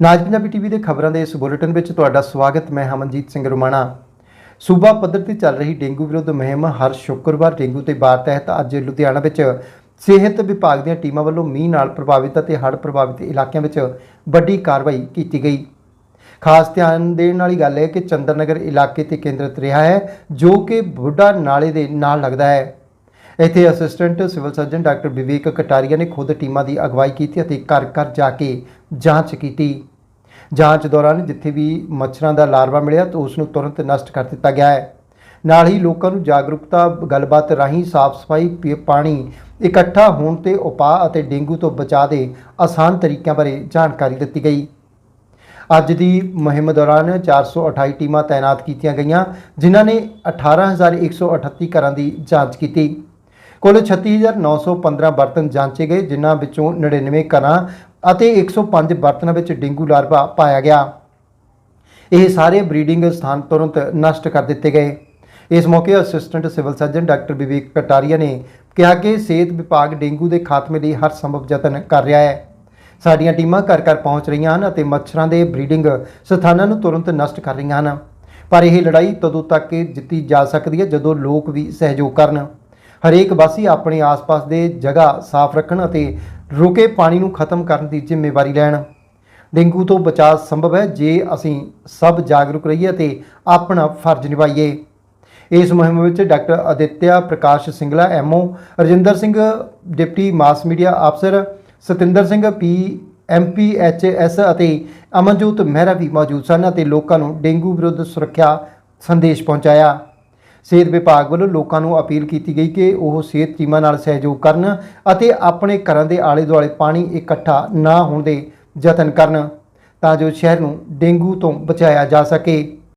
ਨਾਜ Punjabi TV ਦੇ ਖਬਰਾਂ ਦੇ ਇਸ ਬੁਲੇਟਿਨ ਵਿੱਚ ਤੁਹਾਡਾ ਸਵਾਗਤ, ਮੈਂ ਹਮਨਜੀਤ ਸਿੰਘ ਰੁਮਾਣਾ। ਸੂਬਾ ਪੱਧਰ ਤੇ ਚੱਲ ਰਹੀ ਡੇਂਗੂ ਵਿਰੁੱਧ ਮੁਹਿੰਮ ਹਰ ਸ਼ੁੱਕਰਵਾਰ ਡੇਂਗੂ ਤੇ ਬਾਰ ਤਹਿਤ ਅੱਜ ਲੁਧਿਆਣਾ ਵਿੱਚ ਸਿਹਤ ਵਿਭਾਗ ਦੀਆਂ ਟੀਮਾਂ ਵੱਲੋਂ ਮੀਂਹ ਨਾਲ ਪ੍ਰਭਾਵਿਤ ਅਤੇ ਹੜ੍ਹ ਪ੍ਰਭਾਵਿਤ ਇਲਾਕਿਆਂ ਵਿੱਚ ਵੱਡੀ ਕਾਰਵਾਈ ਕੀਤੀ ਗਈ। ਖਾਸ ਧਿਆਨ ਦੇਣ ਵਾਲੀ ਗੱਲ ਹੈ ਕਿ ਚੰਦਰਨਗਰ ਇਲਾਕੇ ਤੇ ਕੇਂਦਰਿਤ ਰਿਹਾ ਹੈ, ਜੋ ਕਿ ਬੁੱਢਾ ਨਾਲੇ ਦੇ ਨਾਲ ਲੱਗਦਾ ਹੈ। ਇੱਥੇ assistant civil surgeon doctor Vivek Kataria ਨੇ ਖੁਦ ਟੀਮਾਂ ਦੀ ਅਗਵਾਈ ਕੀਤੀ ਅਤੇ ਘਰ ਘਰ ਜਾ ਕੇ ਜਾਂਚ ਕੀਤੀ। ਜਾਂਚ ਦੌਰਾਨ ਜਿੱਥੇ ਵੀ ਮੱਛਰਾਂ ਦਾ ਲਾਰਵਾ ਮਿਲਿਆ ਤਾਂ ਉਸ ਨੂੰ ਤੁਰੰਤ ਨਸ਼ਟ ਕਰ ਦਿੱਤਾ ਗਿਆ ਹੈ। ਨਾਲ ਹੀ ਲੋਕਾਂ ਨੂੰ ਜਾਗਰੂਕਤਾ ਗੱਲਬਾਤ ਰਾਹੀਂ ਸਾਫ਼ ਸਫ਼ਾਈ ਪੀ- ਪਾਣੀ ਇਕੱਠਾ ਹੋਣ ਤੇ ਉਪਾਅ ਅਤੇ ਡੇਂਗੂ ਤੋਂ ਬਚਾਅ ਦੇ ਆਸਾਨ ਤਰੀਕਿਆਂ ਬਾਰੇ ਜਾਣਕਾਰੀ ਦਿੱਤੀ ਗਈ। ਅੱਜ ਦੀ ਮੁਹਿੰਮ ਦੌਰਾਨ 428 ਟੀਮਾਂ ਤਾਇਨਾਤ ਕੀਤੀਆਂ ਗਈਆਂ, ਜਿਨ੍ਹਾਂ ਨੇ 18138 ਘਰਾਂ ਦੀ ਜਾਂਚ ਕੀਤੀ। ਕੁੱਲ 36915 ਬਰਤਨ ਜਾਂਚੇ ਗਏ, ਜਿਨ੍ਹਾਂ ਵਿੱਚੋਂ 99 ਘਰਾਂ ਅਤੇ 105 ਬਰਤਨਾਂ ਵਿੱਚ ਡੇਂਗੂ ਲਾਰਵਾ ਪਾਇਆ ਗਿਆ। ਇਹ ਸਾਰੇ ਬਰੀਡਿੰਗ ਸਥਾਨ ਤੁਰੰਤ ਨਸ਼ਟ ਕਰ ਦਿੱਤੇ ਗਏ। ਇਸ ਮੌਕੇ assistant civil surgeon doctor Vivek Kataria ਨੇ ਕਿਹਾ ਕਿ ਸਿਹਤ ਵਿਭਾਗ ਡੇਂਗੂ ਦੇ ਖਾਤਮੇ ਲਈ ਹਰ ਸੰਭਵ ਯਤਨ ਕਰ ਰਿਹਾ ਹੈ। ਸਾਡੀਆਂ ਟੀਮਾਂ ਘਰ ਘਰ ਪਹੁੰਚ ਰਹੀਆਂ ਹਨ ਅਤੇ ਮੱਛਰਾਂ ਦੇ ਬਰੀਡਿੰਗ ਸਥਾਨਾਂ ਨੂੰ ਤੁਰੰਤ ਨਸ਼ਟ ਕਰ ਰਹੀਆਂ ਹਨ। ਪਰ ਇਹ ਲੜਾਈ ਤਦੋਂ ਤੱਕ ਹੀ ਜਿੱਤੀ ਜਾ ਸਕਦੀ ਹੈ ਜਦੋਂ ਲੋਕ ਵੀ ਸਹਿਯੋਗ ਕਰਨ। ਹਰੇਕ ਵਾਸੀ ਆਪਣੇ ਆਸ-ਪਾਸ ਦੇ ਜਗ੍ਹਾ ਸਾਫ਼ ਰੱਖਣ ਅਤੇ ਰੁਕੇ ਪਾਣੀ ਨੂੰ ਖਤਮ ਕਰਨ ਦੀ ਜ਼ਿੰਮੇਵਾਰੀ ਲੈਣ। ਡੇਂਗੂ ਤੋਂ ਬਚਾਅ ਸੰਭਵ ਹੈ ਜੇ ਅਸੀਂ ਸਭ ਜਾਗਰੂਕ ਰਹੀਏ ਤੇ ਆਪਣਾ ਫਰਜ਼ ਨਿਭਾਈਏ। ਇਸ ਮੁਹਿੰਮ ਵਿੱਚ doctor Aditya Prakash Singla, MO Rajinder Singh, deputy mass media ਅਫਸਰ ਸਤਿੰਦਰ ਸਿੰਘ, ਪੀ ਐਮਪੀਐਚਐਸ ਅਤੇ ਅਮਨਜੋਤ ਮਹਿਰਾ ਵੀ ਮੌਜੂਦ ਸਨ ਅਤੇ ਲੋਕਾਂ ਨੂੰ ਡੇਂਗੂ ਵਿਰੁੱਧ ਸੁਰੱਖਿਆ ਸੰਦੇਸ਼ ਪਹੁੰਚਾਇਆ। ਸਿਹਤ ਵਿਭਾਗ ਵੱਲੋਂ ਲੋਕਾਂ ਨੂੰ ਅਪੀਲ ਕੀਤੀ ਗਈ ਕਿ ਉਹ ਸਿਹਤ ਟੀਮਾਂ ਨਾਲ ਸਹਿਯੋਗ ਕਰਨ ਅਤੇ ਆਪਣੇ ਘਰਾਂ ਦੇ ਆਲੇ ਦੁਆਲੇ ਪਾਣੀ ਇਕੱਠਾ ਨਾ ਹੋਣ ਦੇ ਯਤਨ ਕਰਨ ਤਾਂ ਜੋ ਸ਼ਹਿਰ ਨੂੰ ਡੇਂਗੂ ਤੋਂ ਬਚਾਇਆ ਜਾ ਸਕੇ।